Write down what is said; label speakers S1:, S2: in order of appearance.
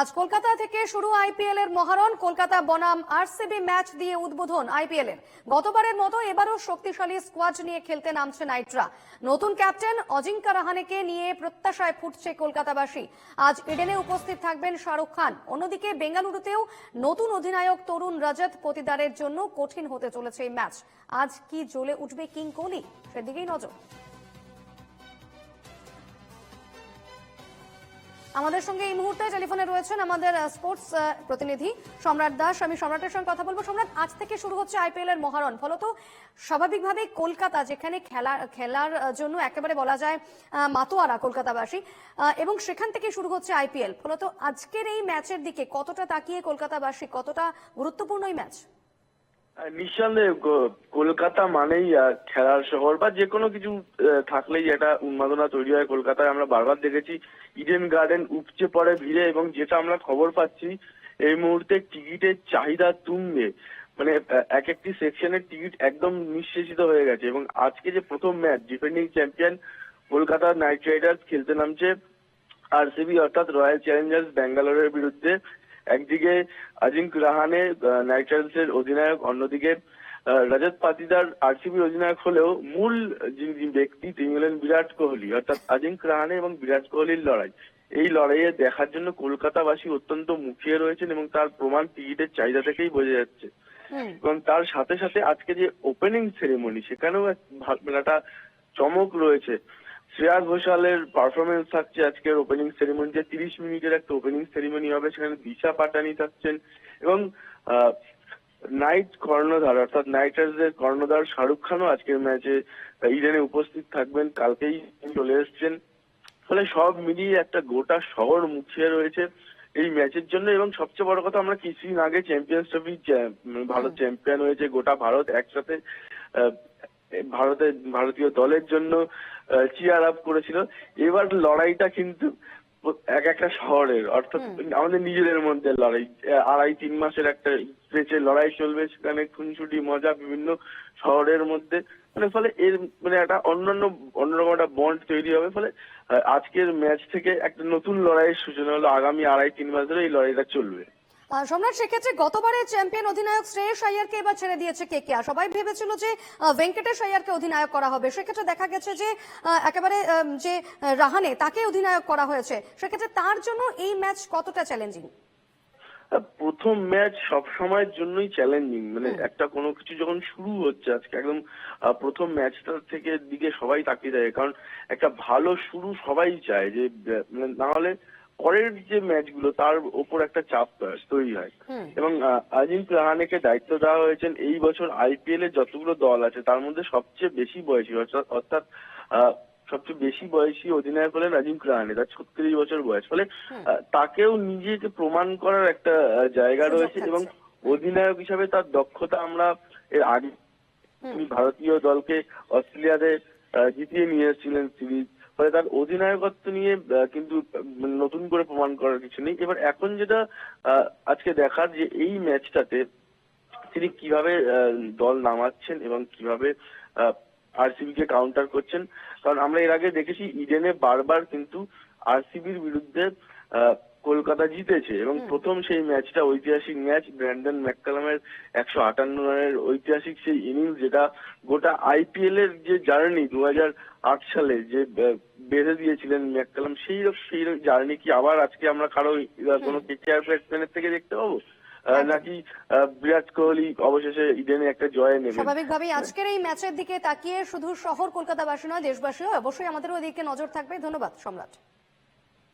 S1: আজ কলকাতা থেকে শুরু আইপিএল এর মহারণ। কলকাতা বনাম আরসিবি ম্যাচ দিয়ে উদ্বোধন আইপিএল এর। গতবারের মতো এবারও শক্তিশালী স্কোয়াড নিয়ে খেলতে নামছে নাইট্রা। নতুন ক্যাপ্টেন অজিঙ্কা রাহানেকে নিয়ে প্রত্যাশায় ফুটছে কলকাতাবাসী। আজ ইডেনে উপস্থিত থাকবেন শাহরুখ খান। অন্যদিকে বেঙ্গালুরুতেও নতুন অধিনায়ক তরুণ রজত পতিদারের জন্য কঠিন হতে চলেছে এই ম্যাচ। আজ কি জ্বলে উঠবে কিং কোহলি? সেদিকেই নজর। আমাদের সঙ্গে এই মুহূর্তে টেলিফোনে রয়েছেন আমাদের স্পোর্টস প্রতিনিধি সম্রাট দাস। আমি সম্রাটের সঙ্গে কথা বলব। সম্রাট, আজ থেকে শুরু হচ্ছে আইপিএল এর মহারণ। ফলত স্বাভাবিকভাবে কলকাতা, যেখানে খেলা, খেলার জন্য একেবারে বলা যায় মাতোয়ারা কলকাতাবাসী এবং সেখান থেকে শুরু হচ্ছে আইপিএল ফলত আজকের এই ম্যাচের দিকে কতটা তাকিয়ে কলকাতাবাসী, কতটা গুরুত্বপূর্ণ এই ম্যাচ
S2: নিঃসন্দেহে কলকাতা মানেই খেলার শহর বা যে কোনো কিছু থাকলেই একটা উন্মাদনা তৈরি হয়, কলকাতায় আমরা বারবার দেখেছি। ইডেন গার্ডেন উপচে পড়ে ভিড়ে এবং যেটা আমরা খবর পাচ্ছি, এই মুহূর্তে টিকিটের চাহিদা তুঙ্গে। মানে এক একটি সেকশনের টিকিট একদম নিঃশেষিত হয়ে গেছে এবং আজকে যে প্রথম match defending champion Kolkata Knight Riders খেলতে নামছে আরসিবি অর্থাৎ রয়্যাল চ্যালেঞ্জার্স ব্যাঙ্গালোরের বিরুদ্ধে। একদিকে আজিঙ্ক রাহানে নাইট রাইডার্সের অধিনায়ক অন্যদিকে রজত পাতিদার আরসিবি অধিনায়ক হলেও মূল যিনি ব্যক্তি তিনি হলেন বিরাট কোহলি। অর্থাৎ আজিঙ্ক রাহানে এবং বিরাট কোহলির লড়াই। এই লড়াইয়ে দেখার জন্য কলকাতাবাসী অত্যন্ত মুখিয়ে রয়েছেন এবং তার প্রমাণ টিকিটের চাহিদা থেকেই বোঝা যাচ্ছে। এবং তার সাথে সাথে আজকে যে ওপেনিং সেরেমনি সেখানেও একটা চমক রয়েছে। শ্রেয়া ঘোষালের পারফরমেন্স থাকছে আজকের ওপেনিং সেরেমনিতে তিরিশ মিনিটের একটা ওপেনিং সেরেমনি হবে সেখানে দিশা পাটানি থাকছেন এবং নাইট কর্ণধার অর্থাৎ নাইটার্সের কর্ণধার শাহরুখ খানও আজকের ম্যাচে ইডেনে উপস্থিত থাকবেন। কালকেই চলে এসছেন। ফলে সব মিলিয়ে একটা গোটা শহর মুখিয়ে রয়েছে এই ম্যাচের জন্য। এবং সবচেয়ে বড় কথা আমরা কিছুদিন আগে চ্যাম্পিয়ন্স ট্রফি ভারত চ্যাম্পিয়ন হয়েছে গোটা ভারত একসাথে ভারতের ভারতীয় দলের জন্য চিয়ার আপ করেছিল। এবার লড়াইটা কিন্তু এক একটা শহরের অর্থাৎ আমাদের নিজেদের মধ্যে লড়াই আড়াই তিন মাসের একটা স্ট্রেচে লড়াই চলবে সেখানে খুনসুটি মজা বিভিন্ন শহরের মধ্যে। মানে ফলে এর মানে একটা অন্যান্য অন্যরকম একটা বন্ড তৈরি হবে। ফলে আজকের ম্যাচ থেকে একটা নতুন লড়াইয়ের সূচনা হলো আগামী আড়াই তিন মাস ধরে এই লড়াইটা চলবে।
S1: সম্রাট সেক্ষেত্রে গতবারের চ্যাম্পিয়ন অধিনায়ক শ্রেয়স আইয়ারকে এবার ছেড়ে দিয়েছে কে কে? সবাই ভেবেছিল যে ভেঙ্কটেশ আইয়ারকে অধিনায়ক করা হবে। সেক্ষেত্রে দেখা গেছে যে একেবারে যে রাহানে তাকে অধিনায়ক করা হয়েছে। সেক্ষেত্রে তার জন্য এই ম্যাচ কতটা চ্যালেঞ্জিং
S2: প্রথম ম্যাচ সব সময়ের জন্যই চ্যালেঞ্জিং মানে একটা কোনো কিছু যখন শুরু হচ্ছে আজকে একদম প্রথম ম্যাচটা থেকে দিকে সবাই তাকিয়ে থাকে। কারণ একটা ভালো শুরু সবাই চায় যে মানে না হলে পরের যে ম্যাচগুলো তার ওপর একটা চাপ তৈরি হয়। এবং আজিঙ্ক রাহানেকে দায়িত্ব দেওয়া হয়েছেন এই বছর আইপিএল এর যতগুলো দল আছে তার মধ্যে সবচেয়ে বেশি বয়সী অর্থাৎ- সবচেয়ে বেশি বয়সী অধিনায়ক হলেন আজিঙ্ক রাহানে তার ছত্রিশ বছর বয়স। ফলে তাকেও নিজেকে প্রমাণ করার একটা জায়গা রয়েছে এবং অধিনায়ক হিসাবে তার দক্ষতা আমরা এর আগে ভারতীয় দলকে অস্ট্রেলিয়াতে জিতিয়ে নিয়ে এসেছিলেন সিরিজ ফলে তার অধিনায়কত্ব নিয়ে কিন্তু নতুন করে প্রমাণ করার কিছু নেই। এবার এখন যেটা আজকে দেখার যে এই ম্যাচটাতে তিনি কীভাবে দল নামাচ্ছেন এবং কীভাবে আরসিবি কে কাউন্টার করছেন, কারণ আমরা এর আগে দেখেছি ইডেনে বারবার কিন্তু আরসিবির বিরুদ্ধে কলকাতা জিতেছে এবং প্রথম সেই ম্যাচটা ঐতিহাসিক ম্যাচ ব্র্যান্ডন ম্যাককালামের একশো আটান্ন রানের ঐতিহাসিক সেই ইনিংস যেটা গোটা আইপিএল এর যে জার্নি দু আট সালে যে বেঁধে দিয়েছিলেন ম্যাককালাম সেই সেই জার্নি কি আবার আজকে আমরা কারও কোনো কেকেআর ব্যাটসম্যানের থেকে দেখতে পাবো? নাকি বিরাট কোহলি অবশেষে ইডেনে একটা জয় নেবেন?
S1: স্বাভাবিকভাবেই আজকের এই ম্যাচের দিকে তাকিয়ে শুধু শহর কলকাতাবাসী নয় দেশবাসীও অবশ্যই আমাদের ওদিকে নজর থাকবে। ধন্যবাদ সম্রাট।